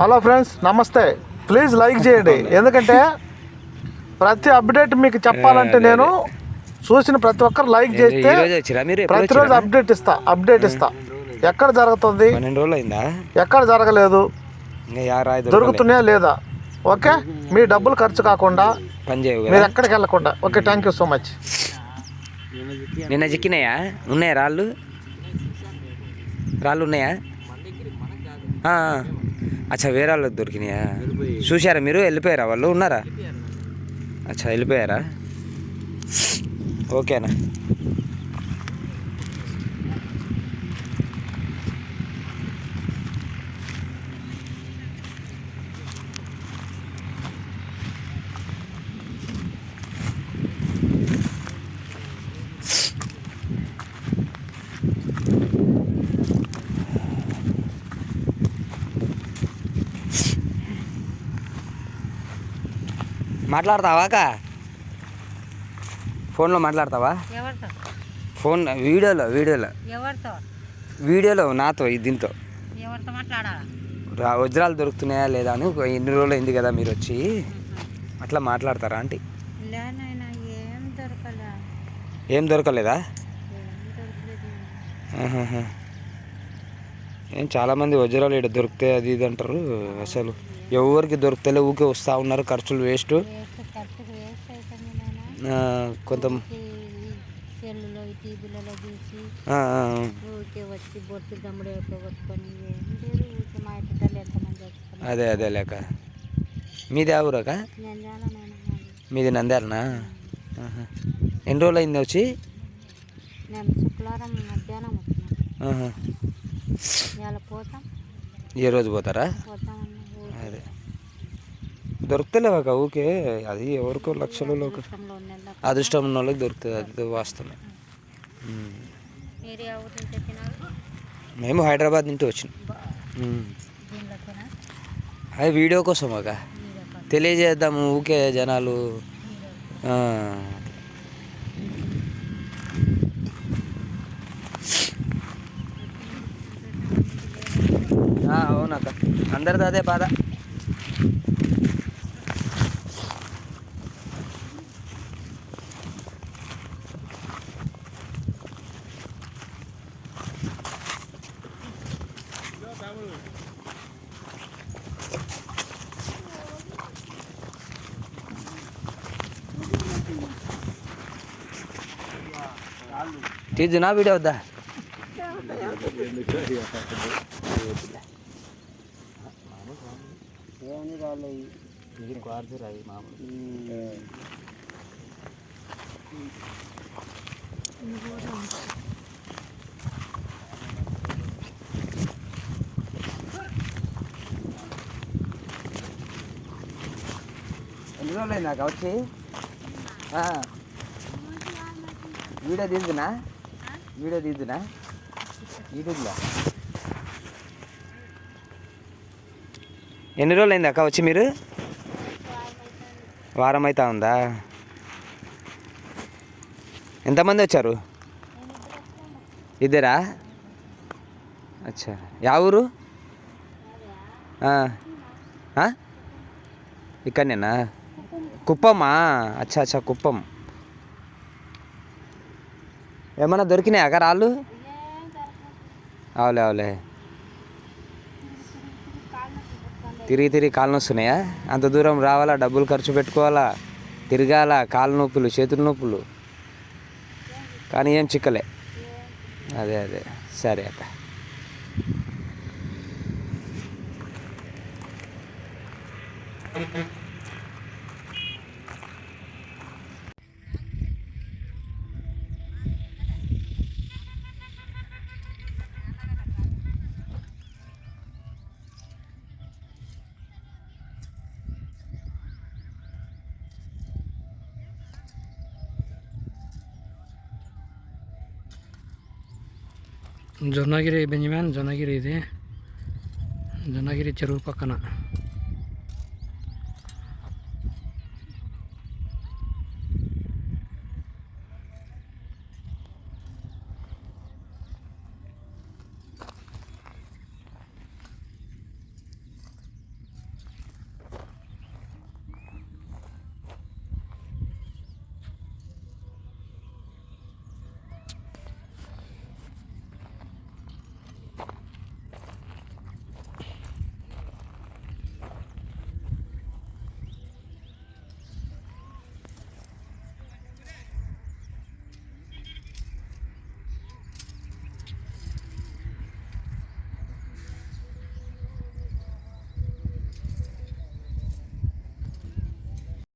Hello friends నమస్తే please like చేయండి. ఎందుకంటే ప్రతి అప్డేట్ మీకు చెప్పాలంటే నేను చూసిన ప్రతి ఒక్కరు లైక్ చేస్తే ప్రతిరోజు? అప్డేట్ ఇస్తా అప్డేట్ ఇస్తా. ఎక్కడ జరుగుతుంది? ఎక్కడ జరగలేదు. దొరుకుతున్నాయా లేదా? ఓకే? మీ డబ్బులు ఖర్చు కాకుండా మీరు ఎక్కడికి వెళ్ళకుండా. Okay thank you so much నిన్న చిక్కినాయా? ఉన్నాయా రాళ్ళు? రాళ్ళు ఉన్నాయా. అచ్చా వేరే వాళ్ళకి దొరికినాయా? చూసారా మీరు? వెళ్ళిపోయారా వాళ్ళు? ఉన్నారా? అచ్చా వెళ్ళిపోయారా? ఓకేనా మాట్లాడతావా అక్క ఫోన్లో మాట్లాడతావా? ఫోన్ వీడియోలో వీడియోలో. వీడియోలో నాతో ఈ దీంతో. వజ్రాలు దొరుకుతున్నాయా లేదా అని ఎన్ని రోజులు అయింది కదా మీరు వచ్చి. అట్లా మాట్లాడతారా ఆంటీ? ఏం దొరకలే? ఏం దొరకలేదా? ఏం చాలామంది వజ్రాలు ఇక్కడ దొరుకుతాయి అది ఇది అంటారు అసలు. ఎవరికి దొరుకుతలే ఊకే వస్తూ ఉన్నారు ఖర్చులు వేస్ట్. కొంత అదే అదే లేక. మీది ఆ ఊరక? నేను చాలా నేను మీది. నంద్యాలనా. ఎన్ని రోజులు అయింది వచ్చి ఏ రోజు పోతారా? దొరుకుతలేవాక ఊకే అది ఎవరికో లక్షలలో అదృష్టం ఉన్న వాళ్ళకి దొరుకుతుంది అది వాస్తవమే. మేము హైదరాబాద్ నుండి వచ్చినాం. అది వీడియో కోసం ఒక తెలియజేద్దాము ఊకే జనాలు. అవునక్క. అందరిది అదే బాధ. తీద్దునా వీడియో వద్దా? ఎన్ని రోజులు నాకు వచ్చి? వీడియో తీద్దునా? వీడియో తీద్దునా? యూట్యూబ్లో ఎన్ని రోజులు అయింది అక్క వచ్చి మీరు? వారం అవుతా ఉందా? ఎంతమంది వచ్చారు? ఇద్దరా? అచ్చా. యా ఊరు? ఇక్కడనేనా? కుప్పమా? అచ్చా అచ్చా కుప్పం. ఏమన్నా దొరికినాయి అక్క రాళ్ళు? అవులే అవులే. తిరిగి తిరిగి కాళ్ళు నొస్తున్నాయా? అంత దూరం రావాలా? డబ్బులు ఖర్చు పెట్టుకోవాలా? తిరగాల? కాళ్ళ నొప్పులు చేతుల నొప్పులు? కానీ ఏం చిక్కలే. అదే అదే. సరే అక్క. జొన్నగిరి బెంజమాన్ జొన్నగిరి ఇది జొన్నగిరి చెరువు పక్కన